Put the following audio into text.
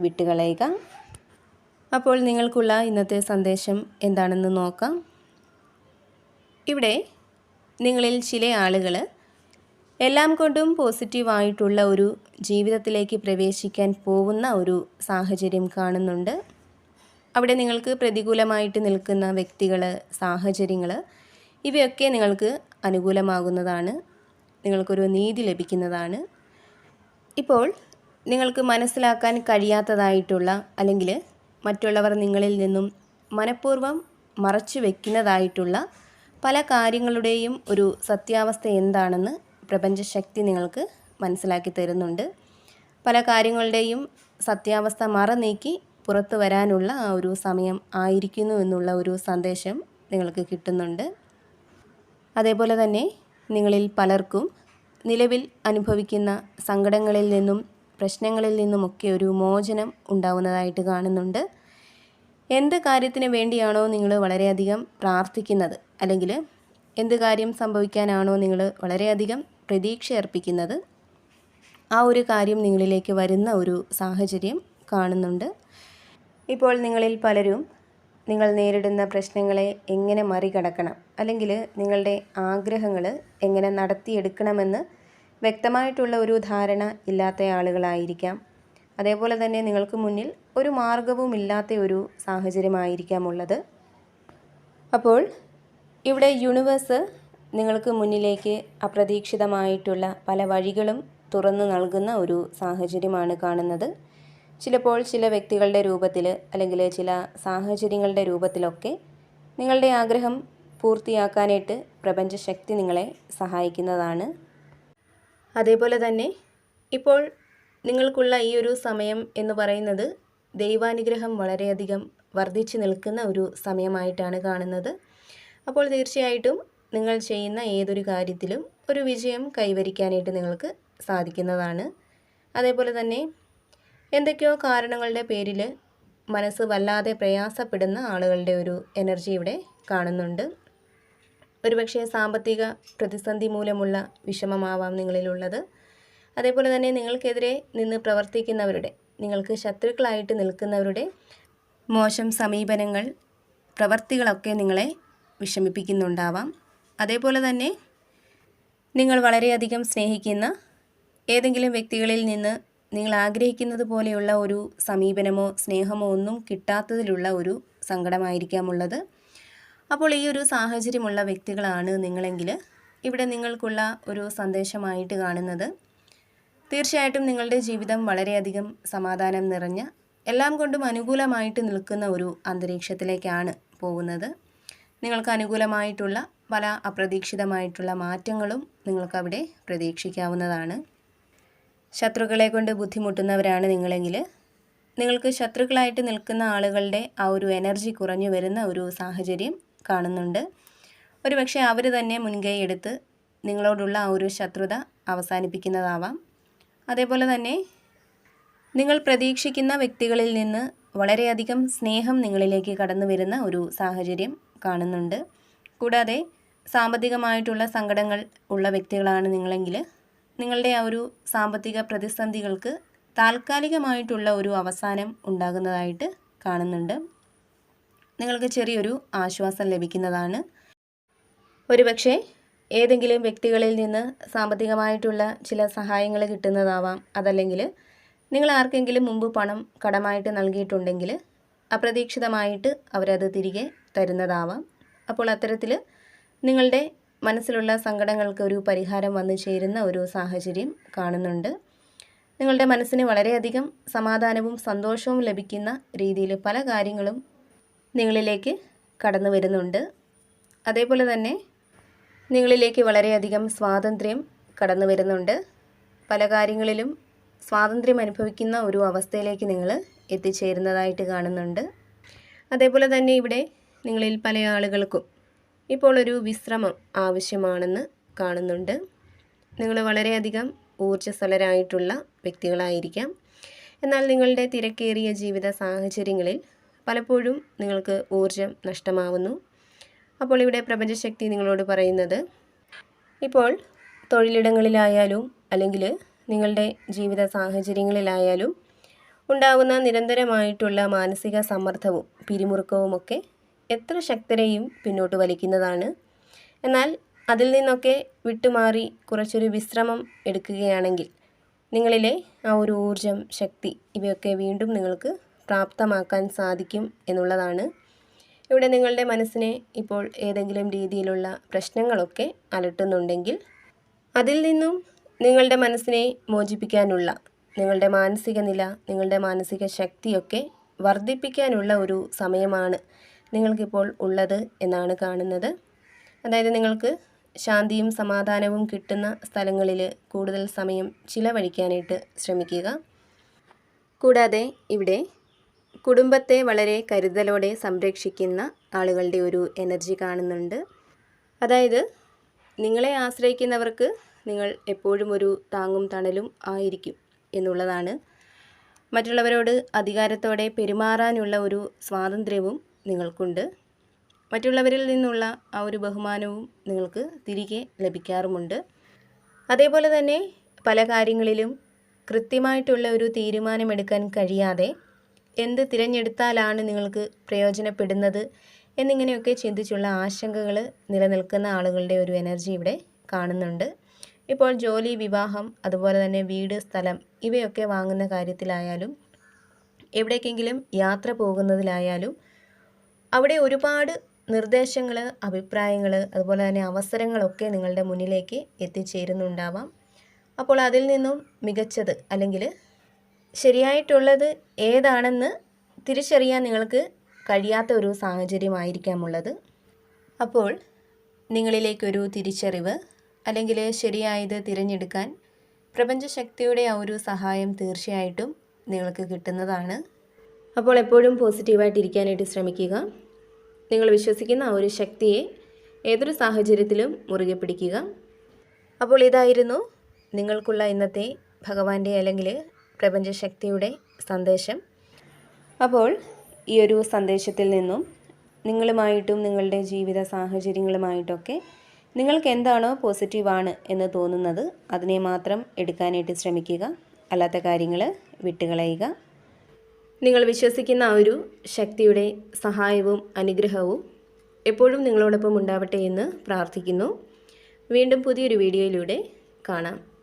വിട്ടുകളയുക. അപ്പോൾ നിങ്ങൾക്കുള്ള ഇന്നത്തെ സന്ദേശം എന്താണെന്ന് നോക്കാം. ഇവിടെ നിങ്ങളിൽ ചില ആളുകൾ എല്ലാം കൊണ്ടും പോസിറ്റീവായിട്ടുള്ള ഒരു ജീവിതത്തിലേക്ക് പ്രവേശിക്കാൻ പോകുന്ന ഒരു സാഹചര്യം കാണുന്നുണ്ട്. അവിടെ നിങ്ങൾക്ക് പ്രതികൂലമായിട്ട് നിൽക്കുന്ന വ്യക്തികൾ സാഹചര്യങ്ങൾ ഇവയൊക്കെ നിങ്ങൾക്ക് അനുകൂലമാകുന്നതാണ്. നിങ്ങൾക്കൊരു നീതി ലഭിക്കുന്നതാണ്. ഇപ്പോൾ നിങ്ങൾക്ക് മനസ്സിലാക്കാൻ കഴിയാത്തതായിട്ടുള്ള അല്ലെങ്കിൽ മറ്റുള്ളവർ നിങ്ങളിൽ നിന്നും മനഃപൂർവം മറച്ചു വെക്കുന്നതായിട്ടുള്ള പല കാര്യങ്ങളുടെയും ഒരു സത്യാവസ്ഥ എന്താണെന്ന് പ്രപഞ്ചശക്തി നിങ്ങൾക്ക് മനസ്സിലാക്കി തരുന്നുണ്ട്. പല കാര്യങ്ങളുടെയും സത്യാവസ്ഥ മറ നീക്കി പുറത്തു വരാനുള്ള ആ ഒരു സമയം ആയിരിക്കുന്നു എന്നുള്ള ഒരു സന്ദേശം നിങ്ങൾക്ക് കിട്ടുന്നുണ്ട്. അതേപോലെ തന്നെ നിങ്ങളിൽ പലർക്കും നിലവിൽ അനുഭവിക്കുന്ന സങ്കടങ്ങളിൽ നിന്നും പ്രശ്നങ്ങളിൽ നിന്നുമൊക്കെ ഒരു മോചനം ഉണ്ടാവുന്നതായിട്ട് കാണുന്നുണ്ട്. എന്ത് കാര്യത്തിന് വേണ്ടിയാണോ നിങ്ങൾ വളരെയധികം പ്രാർത്ഥിക്കുന്നത്? അല്ലെങ്കിൽ എന്ത് കാര്യം സംഭവിക്കാനാണോ നിങ്ങൾ വളരെയധികം പ്രതീക്ഷ അർപ്പിക്കുന്നത്? ആ ഒരു കാര്യം നിങ്ങളിലേക്ക് വരുന്ന ഒരു സാഹചര്യം കാണുന്നുണ്ട്. ഇപ്പോൾ നിങ്ങളിൽ പലരും നിങ്ങൾ നേരിടുന്ന പ്രശ്നങ്ങളെ എങ്ങനെ മറികടക്കണം? അല്ലെങ്കിൽ നിങ്ങളുടെ ആഗ്രഹങ്ങൾ എങ്ങനെ നടത്തിയെടുക്കണമെന്ന് വ്യക്തമായിട്ടുള്ള ഒരു ധാരണ ഇല്ലാത്ത ആളുകളായിരിക്കാം. അതേപോലെ തന്നെ നിങ്ങൾക്ക് മുന്നിൽ ഒരു മാർഗവും ഇല്ലാത്ത ഒരു സാഹചര്യമായിരിക്കാം ഉള്ളത് അപ്പോൾ ഇവിടെ യൂണിവേഴ്സ് നിങ്ങൾക്ക് മുന്നിലേക്ക് അപ്രതീക്ഷിതമായിട്ടുള്ള പല വഴികളും തുറന്നു നൽകുന്ന ഒരു സാഹചര്യമാണ് കാണുന്നത്. ചിലപ്പോൾ ചില വ്യക്തികളുടെ രൂപത്തിൽ അല്ലെങ്കിൽ ചില സാഹചര്യങ്ങളുടെ രൂപത്തിലൊക്കെ നിങ്ങളുടെ ആഗ്രഹം പൂർത്തിയാക്കാനായിട്ട് പ്രപഞ്ചശക്തി നിങ്ങളെ സഹായിക്കുന്നതാണ്. അതേപോലെ തന്നെ ഇപ്പോൾ നിങ്ങൾക്കുള്ള ഈ ഒരു സമയം എന്ന് പറയുന്നത് ദൈവാനുഗ്രഹം വളരെയധികം വർദ്ധിച്ചു നിൽക്കുന്ന ഒരു സമയമായിട്ടാണ് കാണുന്നത്. അപ്പോൾ തീർച്ചയായിട്ടും നിങ്ങൾ ചെയ്യുന്ന ഏതൊരു കാര്യത്തിലും ഒരു വിജയം കൈവരിക്കാനായിട്ട് നിങ്ങൾക്ക് സാധിക്കുന്നതാണ്. അതേപോലെ തന്നെ എന്തൊക്കെയോ കാരണങ്ങളുടെ പേരിൽ മനസ്സ് വല്ലാതെ പ്രയാസപ്പെടുന്ന ആളുകളുടെ ഒരു എനർജി ഇവിടെ കാണുന്നുണ്ട്. ഒരുപക്ഷെ സാമ്പത്തിക പ്രതിസന്ധി മൂലമുള്ള വിഷമമാവാം നിങ്ങളിലുള്ളത്. അതേപോലെ തന്നെ നിങ്ങൾക്കെതിരെ നിന്ന് പ്രവർത്തിക്കുന്നവരുടെ നിങ്ങൾക്ക് ശത്രുക്കളായിട്ട് നിൽക്കുന്നവരുടെ മോശം സമീപനങ്ങൾ പ്രവർത്തികളൊക്കെ നിങ്ങളെ വിഷമിപ്പിക്കുന്നുണ്ടാവാം. അതേപോലെ തന്നെ നിങ്ങൾ വളരെയധികം സ്നേഹിക്കുന്ന ഏതെങ്കിലും വ്യക്തികളിൽ നിന്ന് നിങ്ങൾ ആഗ്രഹിക്കുന്നത് പോലെയുള്ള ഒരു സമീപനമോ സ്നേഹമോ ഒന്നും കിട്ടാത്തതിലുള്ള ഒരു സങ്കടമായിരിക്കാം ഉള്ളത് അപ്പോൾ ഈ ഒരു സാഹചര്യമുള്ള വ്യക്തികളാണ് നിങ്ങളെങ്കിൽ ഇവിടെ നിങ്ങൾക്കുള്ള ഒരു സന്ദേശമായിട്ട് കാണുന്നത്. തീർച്ചയായിട്ടും നിങ്ങളുടെ ജീവിതം വളരെയധികം സമാധാനം നിറഞ്ഞ എല്ലാം കൊണ്ടും അനുകൂലമായിട്ട് നിൽക്കുന്ന ഒരു അന്തരീക്ഷത്തിലേക്കാണ് പോകുന്നത്. നിങ്ങൾക്ക് അനുകൂലമായിട്ടുള്ള പല അപ്രതീക്ഷിതമായിട്ടുള്ള മാറ്റങ്ങളും നിങ്ങൾക്കവിടെ പ്രതീക്ഷിക്കാവുന്നതാണ്. ശത്രുക്കളെ കൊണ്ട് ബുദ്ധിമുട്ടുന്നവരാണ് നിങ്ങളെങ്കിൽ നിങ്ങൾക്ക് ശത്രുക്കളായിട്ട് നിൽക്കുന്ന ആളുകളുടെ ആ ഒരു എനർജി കുറഞ്ഞു വരുന്ന ഒരു സാഹചര്യം കാണുന്നുണ്ട്. ഒരുപക്ഷെ അവർ തന്നെ മുൻകൈ എടുത്ത് നിങ്ങളോടുള്ള ആ ഒരു ശത്രുത അവസാനിപ്പിക്കുന്നതാവാം. അതേപോലെ തന്നെ നിങ്ങൾ പ്രതീക്ഷിക്കുന്ന വ്യക്തികളിൽ നിന്ന് വളരെയധികം സ്നേഹം നിങ്ങളിലേക്ക് കടന്നു വരുന്ന ഒരു സാഹചര്യം കാണുന്നുണ്ട്. കൂടാതെ സാമ്പത്തികമായിട്ടുള്ള സങ്കടങ്ങൾ ഉള്ള വ്യക്തികളാണ് നിങ്ങളെങ്കിൽ നിങ്ങളുടെ ആ ഒരു സാമ്പത്തിക പ്രതിസന്ധികൾക്ക് താൽക്കാലികമായിട്ടുള്ള ഒരു അവസാനം ഉണ്ടാകുന്നതായിട്ട് കാണുന്നുണ്ട്. നിങ്ങൾക്ക് ചെറിയൊരു ആശ്വാസം ലഭിക്കുന്നതാണ്. ഒരുപക്ഷെ ഏതെങ്കിലും വ്യക്തികളിൽ നിന്ന് സാമ്പത്തികമായിട്ടുള്ള ചില സഹായങ്ങൾ കിട്ടുന്നതാവാം. അതല്ലെങ്കിൽ നിങ്ങൾ ആർക്കെങ്കിലും മുമ്പ് പണം കടമായിട്ട് നൽകിയിട്ടുണ്ടെങ്കിൽ അപ്രതീക്ഷിതമായിട്ട് അവരത് തിരികെ തരുന്നതാവാം. അപ്പോൾ അത്തരത്തിൽ നിങ്ങളുടെ മനസ്സിലുള്ള സങ്കടങ്ങൾക്ക് ഒരു പരിഹാരം വന്നു ചേരുന്ന ഒരു സാഹചര്യം കാണുന്നുണ്ട്. നിങ്ങളുടെ മനസ്സിന് വളരെയധികം സമാധാനവും സന്തോഷവും ലഭിക്കുന്ന രീതിയിൽ പല കാര്യങ്ങളും നിങ്ങളിലേക്ക് കടന്നു വരുന്നുണ്ട്. അതേപോലെ തന്നെ നിങ്ങളിലേക്ക് വളരെയധികം സ്വാതന്ത്ര്യം കടന്നു വരുന്നുണ്ട്. പല കാര്യങ്ങളിലും സ്വാതന്ത്ര്യം അനുഭവിക്കുന്ന ഒരു അവസ്ഥയിലേക്ക് നിങ്ങൾ എത്തിച്ചേരുന്നതായിട്ട് കാണുന്നുണ്ട്. അതേപോലെ തന്നെ ഇവിടെ നിങ്ങളിൽ പല ആളുകൾക്കും ഇപ്പോൾ ഒരു വിശ്രമം ആവശ്യമാണെന്ന് കാണുന്നുണ്ട്. നിങ്ങൾ വളരെയധികം ഊർജസ്വലരായിട്ടുള്ള വ്യക്തികളായിരിക്കാം. എന്നാൽ നിങ്ങളുടെ തിരക്കേറിയ ജീവിത സാഹചര്യങ്ങളിൽ പലപ്പോഴും നിങ്ങൾക്ക് ഊർജം നഷ്ടമാവുന്നു. അപ്പോൾ ഇവിടെ പ്രപഞ്ചശക്തി നിങ്ങളോട് പറയുന്നത് ഇപ്പോൾ തൊഴിലിടങ്ങളിലായാലും അല്ലെങ്കിൽ നിങ്ങളുടെ ജീവിത സാഹചര്യങ്ങളിലായാലും ഉണ്ടാകുന്ന നിരന്തരമായിട്ടുള്ള മാനസിക സമ്മർദ്ദവും പിരിമുറുക്കവുമൊക്കെ എത്ര ശക്തരെയും പിന്നോട്ട് വലിക്കുന്നതാണ്. എന്നാൽ അതിൽ നിന്നൊക്കെ വിട്ടുമാറി കുറച്ചൊരു വിശ്രമം എടുക്കുകയാണെങ്കിൽ നിങ്ങളിലെ ആ ഒരു ഊർജം ശക്തി ഇവയൊക്കെ വീണ്ടും നിങ്ങൾക്ക് പ്രാപ്തമാക്കാൻ സാധിക്കും എന്നുള്ളതാണ്. ഇവിടെ നിങ്ങളുടെ മനസ്സിനെ ഇപ്പോൾ ഏതെങ്കിലും രീതിയിലുള്ള പ്രശ്നങ്ങളൊക്കെ അലട്ടുന്നുണ്ടെങ്കിൽ അതിൽ നിന്നും നിങ്ങളുടെ മനസ്സിനെ മോചിപ്പിക്കാനുള്ള നിങ്ങളുടെ മാനസിക നില നിങ്ങളുടെ മാനസിക ശക്തിയൊക്കെ വർദ്ധിപ്പിക്കാനുള്ള ഒരു സമയമാണ് നിങ്ങൾക്കിപ്പോൾ ഉള്ളത് എന്നാണ് കാണുന്നത്. അതായത് നിങ്ങൾക്ക് ശാന്തിയും സമാധാനവും കിട്ടുന്ന സ്ഥലങ്ങളിൽ കൂടുതൽ സമയം ചിലവഴിക്കാനായിട്ട് ശ്രമിക്കുക. കൂടാതെ ഇവിടെ കുടുംബത്തെ വളരെ കരുതലോടെ സംരക്ഷിക്കുന്ന ആളുകളുടെ ഒരു എനർജി കാണുന്നുണ്ട്. അതായത് നിങ്ങളെ ആശ്രയിക്കുന്നവർക്ക് നിങ്ങൾ എപ്പോഴും ഒരു താങ്ങും തണലും ആയിരിക്കും എന്നുള്ളതാണ്. മറ്റുള്ളവരോട് അധികാരത്തോടെ പെരുമാറാനുള്ള ഒരു സ്വാതന്ത്ര്യവും നിങ്ങൾക്കുണ്ട്. മറ്റുള്ളവരിൽ നിന്നുള്ള ആ ഒരു ബഹുമാനവും നിങ്ങൾക്ക് തിരികെ ലഭിക്കാറുമുണ്ട്. അതേപോലെ തന്നെ പല കാര്യങ്ങളിലും കൃത്യമായിട്ടുള്ള ഒരു തീരുമാനമെടുക്കാൻ കഴിയാതെ എന്ത് തിരഞ്ഞെടുത്താലാണ് നിങ്ങൾക്ക് പ്രയോജനപ്പെടുന്നത് എന്നിങ്ങനെയൊക്കെ ചിന്തിച്ചുള്ള ആശങ്കകൾ നിലനിൽക്കുന്ന ആളുകളുടെ ഒരു എനർജി ഇവിടെ കാണുന്നുണ്ട്. ഇപ്പോൾ ജോലി വിവാഹം അതുപോലെ തന്നെ വീട് സ്ഥലം ഇവയൊക്കെ വാങ്ങുന്ന കാര്യത്തിലായാലും എവിടേക്കെങ്കിലും യാത്ര പോകുന്നതിലായാലും അവിടെ ഒരുപാട് നിർദ്ദേശങ്ങൾ അഭിപ്രായങ്ങൾ അതുപോലെ തന്നെ അവസരങ്ങളൊക്കെ നിങ്ങളുടെ മുന്നിലേക്ക് എത്തിച്ചേരുന്നുണ്ടാവാം. അപ്പോൾ അതിൽ നിന്നും മികച്ചത് അല്ലെങ്കിൽ ശരിയായിട്ടുള്ളത് ഏതാണെന്ന് തിരിച്ചറിയാൻ നിങ്ങൾക്ക് കഴിയാത്ത ഒരു സാഹചര്യമായിരിക്കാമുള്ളത്. അപ്പോൾ നിങ്ങളിലേക്കൊരു തിരിച്ചറിവ് അല്ലെങ്കിൽ ശരിയായത് തിരഞ്ഞെടുക്കാൻ പ്രപഞ്ചശക്തിയുടെ ആ ഒരു സഹായം തീർച്ചയായിട്ടും നിങ്ങൾക്ക് കിട്ടുന്നതാണ്. അപ്പോൾ എപ്പോഴും പോസിറ്റീവായിട്ടിരിക്കാനായിട്ട് ശ്രമിക്കുക. നിങ്ങൾ വിശ്വസിക്കുന്ന ആ ഒരു ശക്തിയെ ഏതൊരു സാഹചര്യത്തിലും മുറുകെ പിടിക്കുക. അപ്പോൾ ഇതായിരുന്നു നിങ്ങൾക്കുള്ള ഇന്നത്തെ ഭഗവാന്റെ അല്ലെങ്കിൽ പ്രപഞ്ചശക്തിയുടെ സന്ദേശം. അപ്പോൾ ഈ ഒരു സന്ദേശത്തിൽ നിന്നും നിങ്ങളുമായിട്ടും നിങ്ങളുടെ ജീവിത സാഹചര്യങ്ങളുമായിട്ടൊക്കെ നിങ്ങൾക്ക് എന്താണോ പോസിറ്റീവാണ് എന്ന് തോന്നുന്നത് അതിനെ മാത്രം എടുക്കാനായിട്ട് ശ്രമിക്കുക. അല്ലാത്ത കാര്യങ്ങൾ വിട്ടുകളയുക. നിങ്ങൾ വിശ്വസിക്കുന്ന ആ ഒരു ശക്തിയുടെ സഹായവും അനുഗ്രഹവും എപ്പോഴും നിങ്ങളോടൊപ്പം ഉണ്ടാവട്ടെ എന്ന് പ്രാർത്ഥിക്കുന്നു. വീണ്ടും പുതിയൊരു വീഡിയോയിലൂടെ കാണാം.